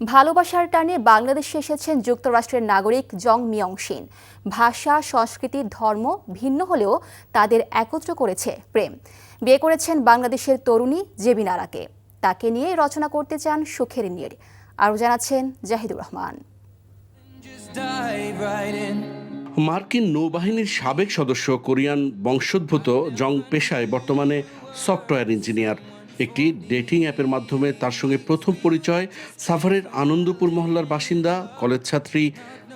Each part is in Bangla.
ভালোবাসার টানে বাংলাদেশে এসেছেন যুক্তরাষ্ট্রের নাগরিক জং মিয়ং সিন ভাষা, সংস্কৃতি, ধর্ম ভিন্ন হলেও তাদের একত্র করেছে প্রেম। বিয়ে করেছেন বাংলাদেশের তরুণী জেবিন আরাকে তাকে নিয়ে রচনা করতে চান সুখের নীড় আরও জানাচ্ছেন জাহিদুর রহমান. মার্কিন নৌবাহিনীর সাবেক সদস্য কোরিয়ান বংশোদ্ভূত জং পেশায় বর্তমানে সফটওয়্যার ইঞ্জিনিয়ার। একটি ডেটিং অ্যাপের মাধ্যমে তার সঙ্গে প্রথম পরিচয় সাভারের আনন্দপুর মহল্লার বাসিন্দা কলেজ ছাত্রী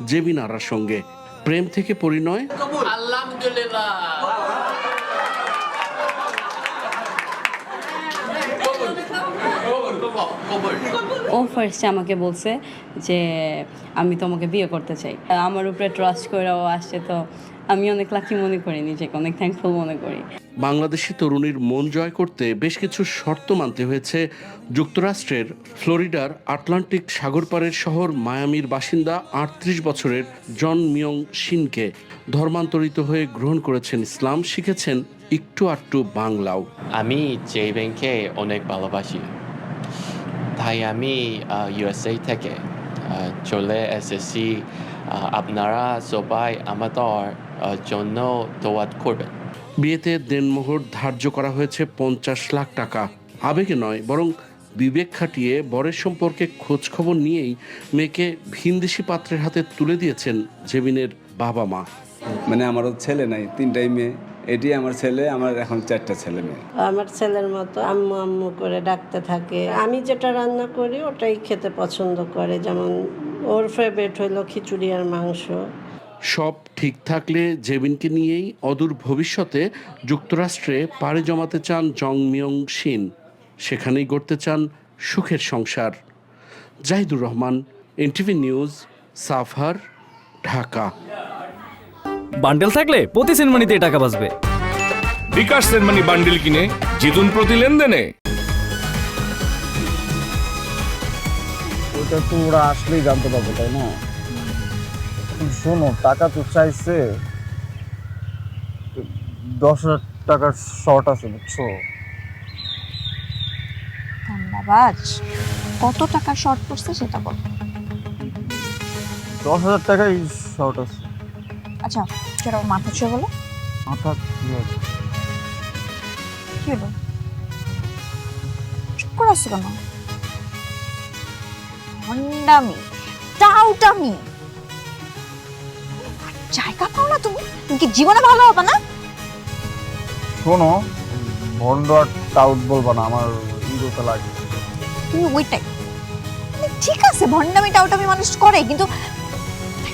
জেবিনারার সঙ্গে। প্রেম থেকে পরিণয়। আলহামদুলিল্লাহ। ও ফার্স্টে আমাকে বলছে যে আমি তোমাকে বিয়ে করতে চাই। আমার উপরে ট্রাস্ট করে ও আসছে তো আমি অনেক লাকি মনে করি নিজেকে অনেক থ্যাঙ্কফুল মনে করি। বাংলাদেশি তরুণীর মন জয় করতে বেশ কিছু শর্ত মানতে হয়েছে যুক্তরাষ্ট্রের ফ্লোরিডার আটলান্টিক সাগরপাড়ের শহর মায়ামির বাসিন্দা আটত্রিশ বছরের জন মিয়ং শিনকে ধর্মান্তরিত হয়ে গ্রহণ করেছেন ইসলাম শিখেছেন একটু আটটু বাংলাও। আমি জেবেনকে অনেক ভালোবাসি আমি ইউএসএ থেকে চলে এসেছি আপনারা সবাই আমাদের জন্য দোয়াত করবেন বিয়েতে দেনমোহর ধার্য করা হয়েছে পঞ্চাশ লাখ টাকা। আবেগে নয় বরং বিবেক খাটিয়ে বরের সম্পর্কে খোঁজ খবর নিয়েই মেয়েকে ভিনদেশি পাত্রের হাতে তুলে দিয়েছেন জেবিনের বাবা মা। মানে আমারও ছেলে নাই তিনটাই মেয়ে। এটি আমার ছেলে আমার এখন চারটা ছেলে মেয়ে। আমার ছেলের মতো আম্মু আম্মু করে ডাকতে থাকে। আমি যেটা রান্না করি ওটাই খেতে পছন্দ করে। যেমন ওর ফেভারিট হলো খিচুড়ি আর মাংস। সব ঠিক থাকলে জেবিনকে নিয়েই অদূর ভবিষ্যতে যুক্তরাষ্ট্রে পাড়ি জমাতে চান জং মিয়ং শিন। সেখানেই গড়তে চান সুখের সংসার। জাহিদুর রহমান এনটিভি নিউজ সাফার ঢাকা। বান্ডেল থাকলে প্রতি সেনমানিতে টাকা বাঁচবে। বিকাশ সেনমানি বান্ডিল কিনে জিতুন প্রতি লেনদেনে। ওটা তো ওরা আসলেই জানতে পারবে তাই না? শোনো টাকা তো চাইছে দশ হাজার টাকার শর্ট আছে বুঝছ? ধন্যবাদ। কত টাকা শর্ট পড়ছে সেটা বল। দশ হাজার টাকাই শর্ট আছে। আচ্ছা সেটা মাথা ছুঁয়ে বলো। মাথা কি হলো? চুপ করে আসছো কেন? ভণ্ডামি টাউটামি। জায়গা পাও না তুমি? তুমি কি জীবনে ভালো হবে না? শোনো ভন্ড আর টাউট বলবা না আমার ইগোতে লাগে। তুমি ওইটাই। মানে ঠিক আছে ভণ্ডামি টাউটামি মানুষ করে কিন্তু